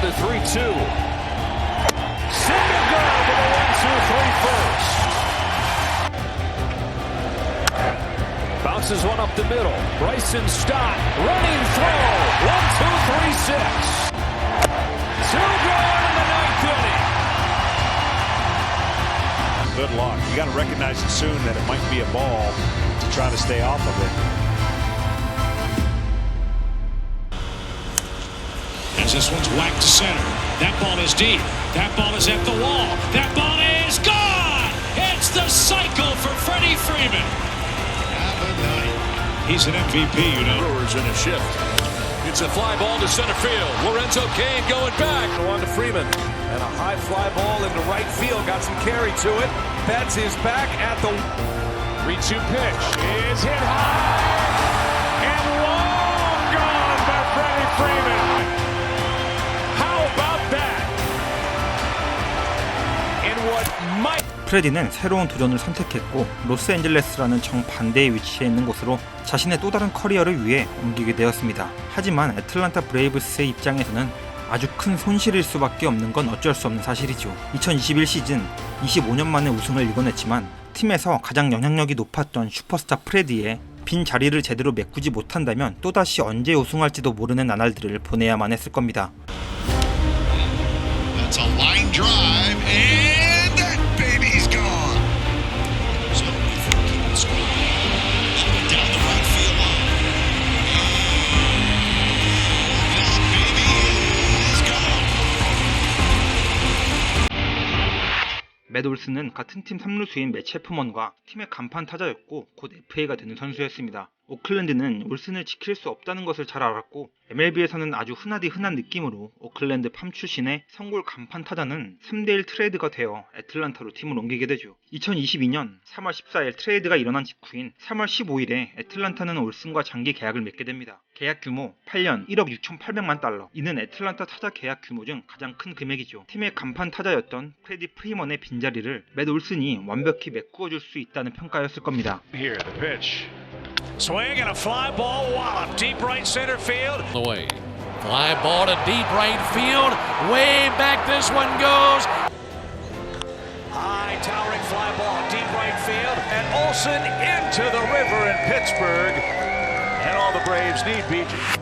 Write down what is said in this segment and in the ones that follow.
down to 3 2. Syndergaard with a 1 2 3 first. Bounces one up the middle. Bryson Stott running throw. 1 2 3 6. Two gone in the ninth inning. Good luck. You got to recognize it soon that it might be a ball to try to stay off of it. As this one's whacked to center. That ball is deep. That ball is at the wall. That ball is gone. It's the cycle for Freddie Freeman. Have a night. He's an MVP, you know. Brewers in a shift. It's a fly ball to center field. Lorenzo Kane going back. On to Freeman. And a high fly ball into right field. Got some carry to it. Betts is back at the 3 2 pitch is hit high 프레디는 새로운 도전을 선택했고 로스앤젤레스라는 정반대의 위치에 있는 곳으로 자신의 또 다른 커리어를 위해 옮기게 되었습니다. 하지만 애틀란타 브레이브스의 입장에서는 아주 큰 손실일 수밖에 없는 건 어쩔 수 없는 사실이죠. 2021 시즌 25년 만에 우승을 이뤄냈지만 팀에서 가장 영향력이 높았던 슈퍼스타 프레디의 빈 자리를 제대로 메꾸지 못한다면 또다시 언제 우승할지도 모르는 나날들을 보내야만 했을 겁니다. 맷 올슨은 같은 팀 3루수인 맷 체프먼과 팀의 간판 타자였고 곧 FA가 되는 선수였습니다. 오클랜드는 올슨을 지킬 수 없다는 것을 잘 알았고 MLB에서는 아주 흔하디 흔한 느낌으로 오클랜드 팜 출신의 성골 간판 타자는 3대1 트레이드가 되어 애틀란타로 팀을 옮기게 되죠. 2022년 3월 14일 트레이드가 일어난 직후인 3월 15일에 애틀란타는 올슨과 장기 계약을 맺게 됩니다. 계약 규모 8년 1억 6,800만 달러. 이는 애틀란타 타자 계약 규모 중 가장 큰 금액이죠. 팀의 간판 타자였던 프레디 프리먼의 빈자리를 맷 올슨이 완벽히 메꾸어 줄 수 있다는 평가였을 겁니다. here. Swing and a fly ball wallop deep right center field. The way. Fly ball to deep right field. Way back this one goes. High towering fly ball deep right field and Olson into the river in Pittsburgh.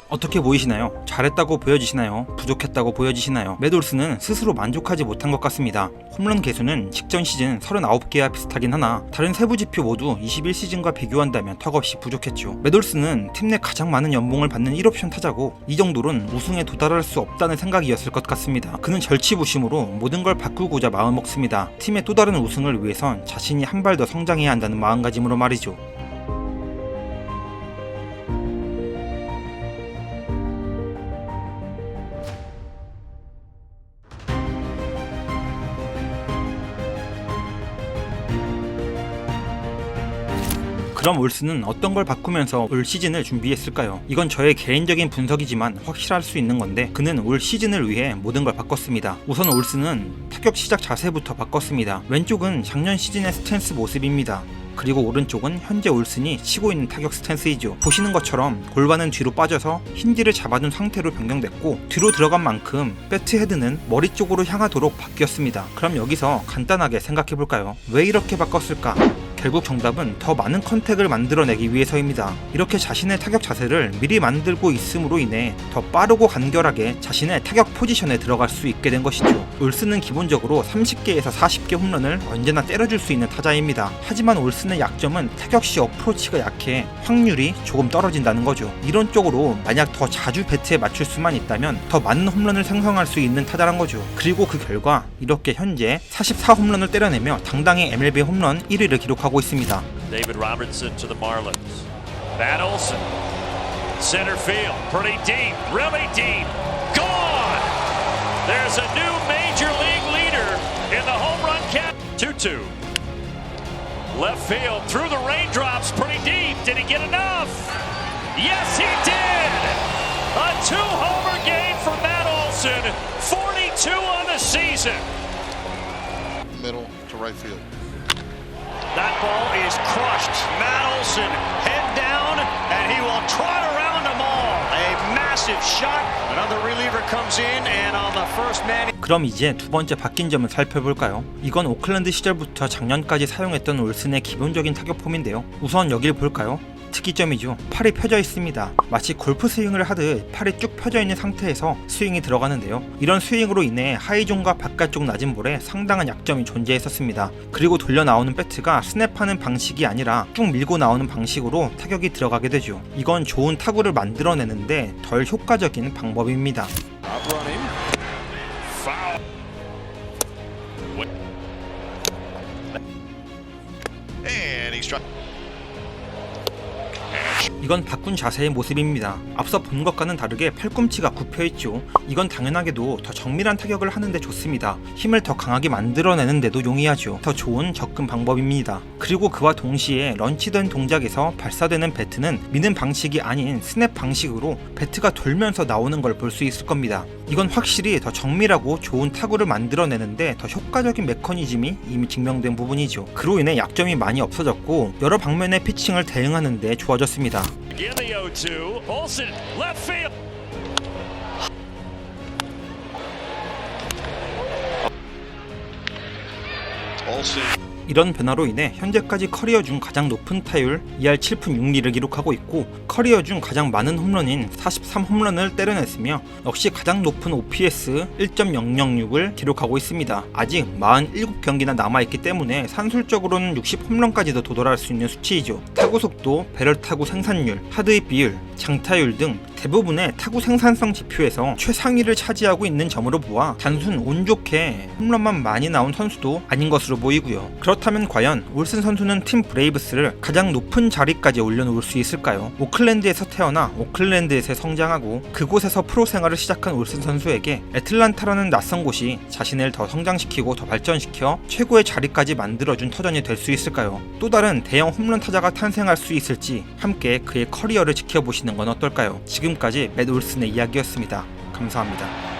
어떻게 보이시나요? 잘했다고 보여지시나요? 부족했다고 보여지시나요? 맷 올슨은 스스로 만족하지 못한 것 같습니다. 홈런 개수는 직전 시즌 39개와 비슷하긴 하나 다른 세부 지표 모두 21시즌과 비교한다면 턱없이 부족했죠. 맷 올슨은 팀내 가장 많은 연봉을 받는 1옵션 타자고 이 정도는 우승에 도달할 수 없다는 생각이었을 것 같습니다. 그는 절치부심으로 모든 걸 바꾸고자 마음먹습니다. 팀의 또 다른 우승을 위해선 자신이 한 발 더 성장해야 한다는 마음가짐으로 말이죠. 그럼 올스는 어떤 걸 바꾸면서 올 시즌을 준비했을까요? 이건 저의 개인적인 분석이지만 확실할 수 있는 건데 그는 올 시즌을 위해 모든 걸 바꿨습니다. 우선 올스는 타격 시작 자세부터 바꿨습니다. 왼쪽은 작년 시즌의 스탠스 모습입니다. 그리고 오른쪽은 현재 올슨이 치고 있는 타격 스탠스이죠. 보시는 것처럼 골반은 뒤로 빠져서 힌지를 잡아둔 상태로 변경됐고 뒤로 들어간 만큼 배트 헤드는 머리 쪽으로 향하도록 바뀌었습니다. 그럼 여기서 간단하게 생각해 볼까요? 왜 이렇게 바꿨을까? 결국 정답은 더 많은 컨택을 만들어내기 위해서입니다. 이렇게 자신의 타격 자세를 미리 만들고 있음으로 인해 더 빠르고 간결하게 자신의 타격 포지션에 들어갈 수 있게 된 것이죠. 올슨은 기본적으로 30개에서 40개 홈런을 언제나 때려줄 수 있는 타자입니다. 하지만 올슨의 약점은 타격 시 어프로치가 약해 확률이 조금 떨어진다는 거죠. 이론적으로 만약 더 자주 배트에 맞출 수만 있다면 더 많은 홈런을 생성할 수 있는 타자란 거죠. 그리고 그 결과 이렇게 현재 44 홈런을 때려내며 당당히 MLB 홈런 1위를 기록하고 있습니다. David Robertson to the Marlins. Matt Olson. Center field. Pretty deep. Really deep. Gone. There's a new major league leader in the home run count. 2 2. Left field. Through the raindrops. Pretty deep. Did he get enough? Yes, he did. A two homer game for Matt Olson. 42 on the season. middle to right field. That ball is crushed. Matt Olson head down, and he will trot around them all. A massive. Shot. Another reliever comes in and on the first man. 그럼 이제 두 번째 바뀐 점을 살펴볼까요? 이건 오클랜드 시절부터 작년까지 사용했던 올슨의 기본적인 타격 폼인데요. 우선 여길 볼까요? 특이점이죠. 팔이 펴져 있습니다. 마치 골프 스윙을 하듯 팔이 쭉 펴져 있는 상태에서 스윙이 들어가는데요. 이런 스윙으로 인해 하이존과 바깥쪽 낮은 볼에 상당한 약점이 존재했었습니다. 그리고 돌려 나오는 배트가 스냅하는 방식이 아니라 쭉 밀고 나오는 방식으로 타격이 들어가게 되죠. 이건 좋은 타구를 만들어내는데 덜 효과적인 방법입니다. 이건 바꾼 자세의 모습입니다. 앞서 본 것과는 다르게 팔꿈치가 굽혀 있죠. 이건 당연하게도 더 정밀한 타격을 하는데 좋습니다. 힘을 더 강하게 만들어내는데도 용이하죠. 더 좋은 접근 방법입니다. 그리고 그와 동시에 런치된 동작에서 발사되는 배트는 미는 방식이 아닌 스냅 방식으로 배트가 돌면서 나오는 걸 볼 수 있을 겁니다. 이건 확실히 더 정밀하고 좋은 타구를 만들어내는데 더 효과적인 메커니즘이 이미 증명된 부분이죠. 그로 인해 약점이 많이 없어졌고 여러 방면의 피칭을 대응하는데 좋아졌습니다. 있습니다. Again the 0-2. Olsen left field. Olsen. 이런 변화로 인해 현재까지 커리어 중 가장 높은 타율 2할 7푼 6리를 기록하고 있고 커리어 중 가장 많은 홈런인 43 홈런을 때려냈으며 역시 가장 높은 OPS 1.006을 기록하고 있습니다. 아직 47경기나 남아있기 때문에 산술적으로는 60 홈런까지도 도달할 수 있는 수치이죠. 타구 속도, 배럴 타구 생산율, 하드의 비율, 장타율 등 대부분의 타구 생산성 지표에서 최상위를 차지하고 있는 점으로 보아 단순 운 좋게 홈런만 많이 나온 선수도 아닌 것으로 보이고요. 그렇다면 과연 올슨 선수는 팀 브레이브스를 가장 높은 자리까지 올려놓을 수 있을까요? 오클랜드에서 태어나 오클랜드에서 성장하고 그곳에서 프로 생활을 시작한 올슨 선수에게 애틀란타라는 낯선 곳이 자신을 더 성장시키고 더 발전시켜 최고의 자리까지 만들어준 터전이 될 수 있을까요? 또 다른 대형 홈런 타자가 탄생할 수 있을지 함께 그의 커리어를 지켜보시는 건 어떨까요? 지금까지 맷 올슨의 이야기였습니다. 감사합니다.